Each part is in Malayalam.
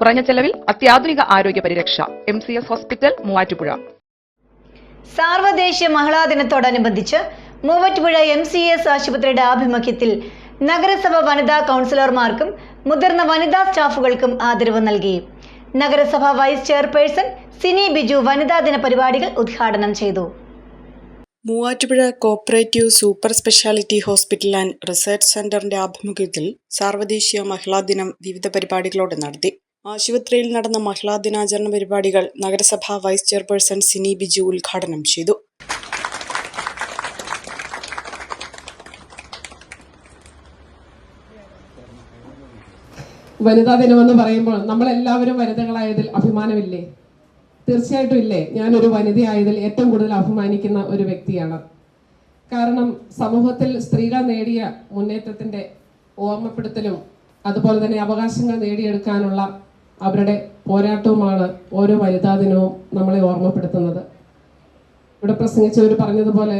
കുറഞ്ഞ ചെലവിൽ അത്യാധുനിക ആരോഗ്യ പരിരക്ഷ. M C S hospital Muvattupuzha. സാർവദേശീയ മഹിളാ ദിനത്തോടനുബന്ധിച്ച് മൂവറ്റുപുഴ എം സി എസ് ആശുപത്രിയുടെ ആഭിമുഖ്യത്തിൽ നഗരസഭ വനിതാ കൗൺസിലർമാർക്കും മുതിർന്ന വനിതാ സ്റ്റാഫുകൾക്കും ആദരവ് നൽകി. നഗരസഭ വൈസ് ചെയർപേഴ്സൺ സിനി ബിജു വനിതാ ദിന പരിപാടികൾ ഉദ്ഘാടനം ചെയ്തു. Muvattupuzha cooperative super speciality hospital and research സെന്ററിന്റെ ആഭിമുഖ്യത്തിൽ സാർവദേശീയ മഹിളാ ദിനം വിവിധ പരിപാടികളോടെ നടത്തി. ആശുപത്രിയിൽ നടന്ന മഹിളാ ദിനാചരണ പരിപാടികൾ നഗരസഭാ വൈസ് ചെയർപേഴ്സൺ സിനി ബിജു ഉദ്ഘാടനം ചെയ്തു. വനിതാ ദിനമെന്ന് പറയുമ്പോൾ നമ്മളെല്ലാവരും വനിതകളായതിൽ അഭിമാനമില്ലേ? തീർച്ചയായിട്ടും ഇല്ലേ? ഞാനൊരു വനിതയായതിൽ ഏറ്റവും കൂടുതൽ അഭിമാനിക്കുന്ന ഒരു വ്യക്തിയാണ്. കാരണം സമൂഹത്തിൽ സ്ത്രീകൾ നേടിയ മുന്നേറ്റത്തിന്റെ ഓർമ്മപ്പെടുത്തലും അതുപോലെ തന്നെ അവകാശങ്ങൾ നേടിയെടുക്കാനുള്ള അവരുടെ പോരാട്ടവുമാണ് ഓരോ വനിതാ ദിനവും നമ്മളെ ഓർമ്മപ്പെടുത്തുന്നത്. ഇവിടെ പ്രസംഗിച്ചവർ പറഞ്ഞതുപോലെ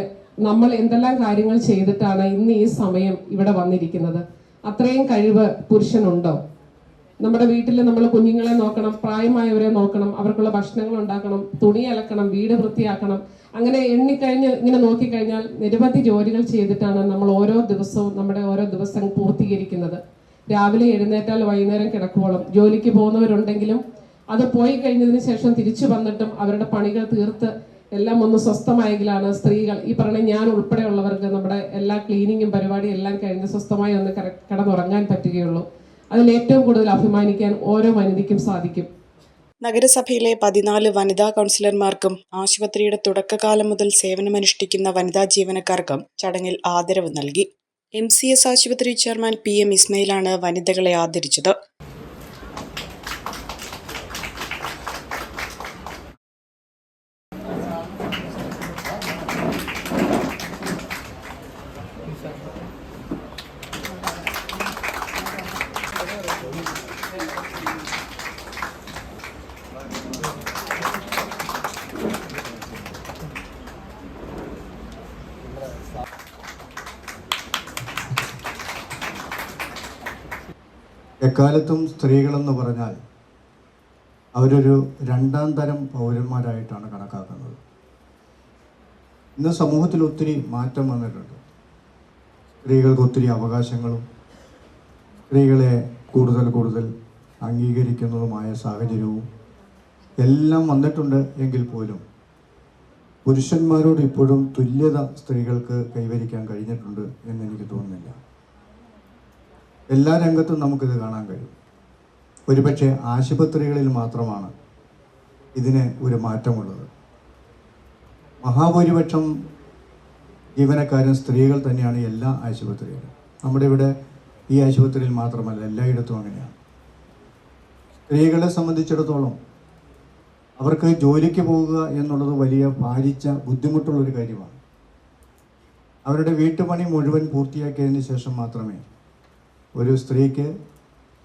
നമ്മൾ എന്തെല്ലാം കാര്യങ്ങൾ ചെയ്തിട്ടാണ് ഇന്ന് ഈ സമയം ഇവിടെ വന്നിരിക്കുന്നത്. അത്രയും കഴിവ് പുരുഷനുണ്ടോ? നമ്മുടെ വീട്ടിൽ നമ്മൾ കുഞ്ഞുങ്ങളെ നോക്കണം പ്രായമായവരെ നോക്കണം അവർക്കുള്ള ഭക്ഷണങ്ങൾ ഉണ്ടാക്കണം തുണി അലക്കണം വീട് വൃത്തിയാക്കണം അങ്ങനെ എണ്ണിക്കഴിഞ്ഞ് ഇങ്ങനെ നോക്കിക്കഴിഞ്ഞാൽ നിരവധി ജോലികൾ ചെയ്തിട്ടാണ് നമ്മൾ ഓരോ ദിവസവും നമ്മുടെ ഓരോ ദിവസം പൂർത്തീകരിക്കുന്നത്. രാവിലെ എഴുന്നേറ്റാൽ വൈകുന്നേരം കിടക്കുവോളം. ജോലിക്ക് പോകുന്നവരുണ്ടെങ്കിലും അത് പോയി കഴിഞ്ഞതിന് ശേഷം തിരിച്ചു വന്നിട്ടും അവരുടെ പണികൾ തീർത്ത് എല്ലാം ഒന്ന് സ്വസ്ഥമായെങ്കിലാണ് സ്ത്രീകൾ ഈ പറഞ്ഞ ഞാൻ ഉൾപ്പെടെയുള്ളവർക്ക് നമ്മുടെ എല്ലാ ക്ലീനിങ്ങും പരിപാടിയും എല്ലാം കഴിഞ്ഞ് സ്വസ്ഥമായി ഒന്ന് കിടന്നുറങ്ങാൻ പറ്റുകയുള്ളൂ. അതിൽ ഏറ്റവും കൂടുതൽ അഭിമാനിക്കാൻ ഓരോ വനിതയ്ക്കും സാധിക്കും. നഗരസഭയിലെ പതിനാല് വനിതാ കൗൺസിലർമാർക്കും ആശുപത്രിയുടെ തുടക്കകാലം മുതൽ സേവനമനുഷ്ഠിക്കുന്ന വനിതാ ജീവനക്കാർക്കും ചടങ്ങിൽ ആദരവ് നൽകി. എം സി എസ് ആശുപത്രി ചെയർമാൻ പി എം ഇസ്മയിലാണ് വനിതകളെ ആദരിച്ചത്. എക്കാലത്തും സ്ത്രീകളെന്ന് പറഞ്ഞാൽ അവരൊരു രണ്ടാം തരം പൗരന്മാരായിട്ടാണ് കണക്കാക്കുന്നത്. ഇന്ന് സമൂഹത്തിൽ ഒത്തിരി മാറ്റം വന്നിട്ടുണ്ട്. സ്ത്രീകൾക്ക് ഒത്തിരി അവകാശങ്ങളും സ്ത്രീകളെ കൂടുതൽ കൂടുതൽ അംഗീകരിക്കുന്നതുമായ സാഹചര്യവും എല്ലാം വന്നിട്ടുണ്ട് എങ്കിൽ പോലും പുരുഷന്മാരോട് ഇപ്പോഴും തുല്യത സ്ത്രീകൾക്ക് കൈവരിക്കാൻ കഴിഞ്ഞിട്ടുണ്ട് എന്ന് എനിക്ക് തോന്നുന്നില്ല. എല്ലാ രംഗത്തും നമുക്കിത് കാണാൻ കഴിയും. ഒരുപക്ഷെ ആശുപത്രികളിൽ മാത്രമാണ് ഇതിന് ഒരു മാറ്റമുള്ളത്. മഹാഭൂരിപക്ഷം ജീവനക്കാരും സ്ത്രീകൾ തന്നെയാണ് എല്ലാ ആശുപത്രിയിലും. നമ്മുടെ ഇവിടെ ഈ ആശുപത്രിയിൽ മാത്രമല്ല എല്ലായിടത്തും അങ്ങനെയാണ്. സ്ത്രീകളെ സംബന്ധിച്ചിടത്തോളം അവർക്ക് ജോലിക്ക് പോകുക എന്നുള്ളത് വലിയ ഭാരിച്ച ബുദ്ധിമുട്ടുള്ളൊരു കാര്യമാണ്. അവരുടെ വീട്ടുപണി മുഴുവൻ പൂർത്തിയാക്കിയതിന് ശേഷം മാത്രമേ ഒരു സ്ത്രീക്ക്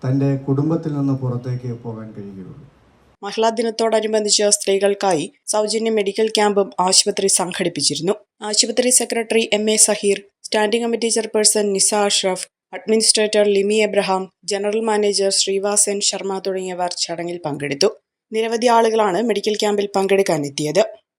തന്റെ കുടുംബത്തിൽ നിന്ന് പുറത്തേക്ക് പോകാൻ കഴിയുകയുള്ളൂ. മഹിളാ ദിനത്തോടനുബന്ധിച്ച് സ്ത്രീകൾക്കായി സൗജന്യ മെഡിക്കൽ ക്യാമ്പും ആശുപത്രി സംഘടിപ്പിച്ചിരുന്നു. ആശുപത്രി secretary M A Saheer standing committee chairperson Nisa Ashraf administrator Limi Abraham general manager Srivasan Sharma തുടങ്ങിയവർ ചടങ്ങിൽ പങ്കെടുത്തു. നിരവധി ആളുകളാണ് മെഡിക്കൽ ക്യാമ്പിൽ പങ്കെടുക്കാനെത്തിയത്.